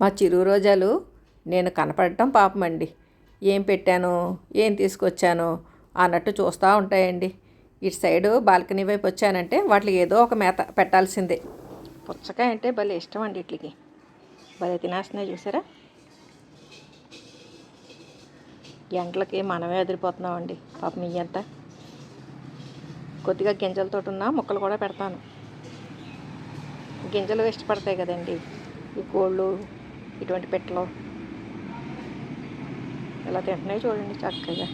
మా చిరు రోజాలు నేను కనపడటం పాపం అండి ఏం పెట్టాను? ఏం తీసుకొచ్చాను? అన్నట్టు చూస్తూ ఉంటాయండి. ఇటు సైడు బాల్కనీ వైపు వచ్చానంటే వాటికి ఏదో ఒక మేత పెట్టాల్సిందే. పుచ్చకాయ అంటే భలే ఇష్టం అండి వీటికి భలే తినేస్తున్నాయి చూసారా? ఎండలకి మనమే ఎదిరిపోతున్నామండి పాపం ఇయ్యంతా కొద్దిగా గింజలతో ఉన్న ముక్కలు కూడా పెడతాను. గింజలు ఇష్టపడతాయి కదండి. ఈ కోళ్ళు ఇటువంటి పెట్టలు. ఇలా తింటున్నాయి చూడండి చక్కగా.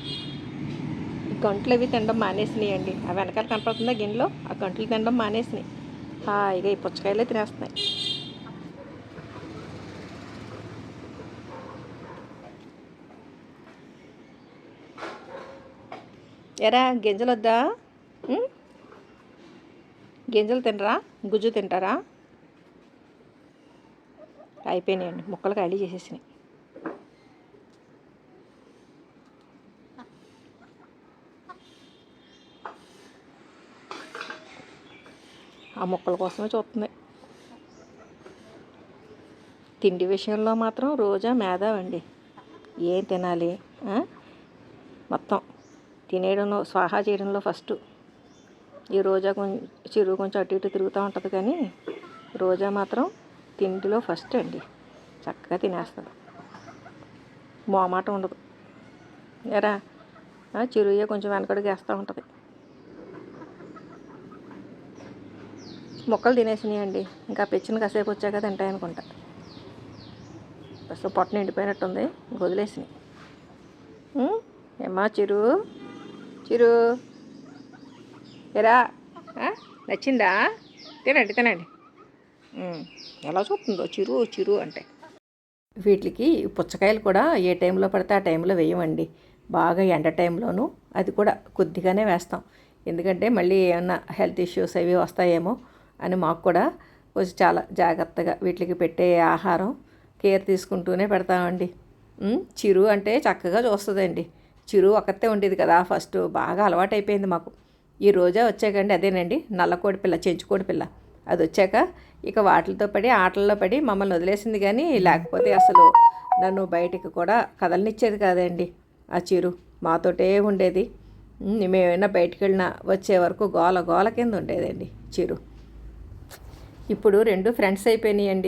ఈ గంటలు అవి తినడం మానేసినాయండి. ఆ వెనకాల కనపడుతుందా గిన్నెలో? ఆ గంటలు తినడం మానేసినాయి. హాయిగా ఈ పుచ్చకాయలే తినేస్తున్నాయి. ఎరా గింజలు వద్దా గింజలు తినరా? గుజ్జు తింటారా? అయిపోయినాయండి. ముక్కలు ఖాళీ చేసేసినాయి. ఆ ముక్కల కోసమే చూస్తుంది తిండి విషయంలో మాత్రం రోజా మేధావండి. ఏం తినాలి? మొత్తం. తినేయడంలో స్వాహా చేయడంలో ఫస్ట్. ఈ రోజా కొంచెం చిరు కొంచెం అటు ఇటు తిరుగుతూ ఉంటుంది కానీ రోజా మాత్రం తిండిలో ఫస్ట్ అండి. చక్కగా తినేస్తుంది మోమాట ఉండదు ఎరా? ఆ, చిరుయ్య కొంచెం వెనకడుగు వేస్తూ ఉంటుంది. మొక్కలు తినేసినాయండి. ఇంకా పెచ్చిన కాసేపు వచ్చాక తింటాయి అనుకుంటా ప్రస్తుతం పొట్ట నిండిపోయినట్టుంది. ఇంక వదిలేసినాయి. ఏమా ఏమ్మా చిరు? చిరు? ఎరా? నచ్చిందా? తినండి తినండి. ఎలా చూస్తుందో చిరు చిరు అంటే. వీటికి పుచ్చకాయలు కూడా ఏ టైంలో పడితే ఆ టైంలో వేయమండి. బాగా ఎండ టైంలోనూ అది కూడా కొద్దిగానే వేస్తాం. ఎందుకంటే మళ్ళీ ఏమన్నా హెల్త్ ఇష్యూస్ అవి వస్తాయేమో అని మాకు కూడా కొంచెం చాలా జాగ్రత్తగా వీటికి పెట్టే ఆహారం కేర్ తీసుకుంటూనే పెడతామండి. చిరు అంటే చక్కగా చూస్తుందండి. చిరు ఒకతే ఉండేది కదా ఫస్ట్ బాగా అలవాటైపోయింది మాకు. ఈ రోజా వచ్చాకండి అదేనండి నల్లకోడి పిల్ల చెంచుకోడి పిల్ల. అది వచ్చాక ఇక వాటితో పడి ఆటల్లో పడి మమ్మల్ని వదిలేసింది కానీ లేకపోతే అసలు నన్ను బయటికి కూడా కదలనిచ్చేది కాదండి ఆ చిరు. మాతోటే ఉండేది. మేమైనా బయటికి వెళ్ళినా వచ్చే వరకు గోల గోల కింద ఉండేదండి చిరు. ఇప్పుడు రెండు ఫ్రెండ్స్ అయిపోయినాయండి.